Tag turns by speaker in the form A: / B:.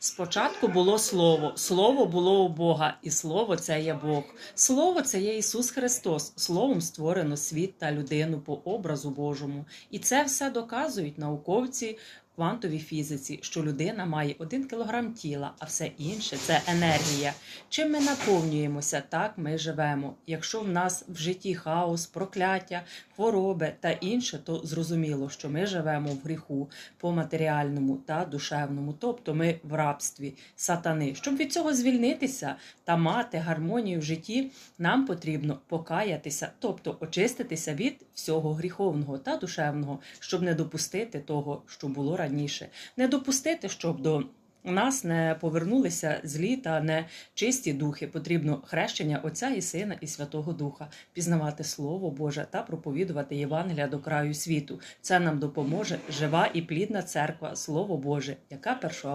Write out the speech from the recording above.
A: Спочатку було слово, слово було у Бога, і слово це є Бог. Слово це є Ісус Христос. Словом створено світ та людину по образу Божому. І це все доказують науковці квантовій фізиці, що людина має один кілограм тіла, а все інше це енергія. Чим ми наповнюємося, так ми живемо. Якщо в нас в житті хаос, прокляття, хвороби та інше, то зрозуміло, що ми живемо в гріху по матеріальному та душевному, тобто ми в рабстві сатани. Щоб від цього звільнитися та мати гармонію в житті, нам потрібно покаятися, тобто очиститися від всього гріховного та душевного, щоб не допустити того, що було раніше, не допустити, щоб до нас не повернулися злі та нечисті духи. Потрібно хрещення Отця і Сина і Святого Духа, пізнавати Слово Боже та проповідувати Євангелія до краю світу. Це нам допоможе жива і плідна церква, Слово Боже, яка першого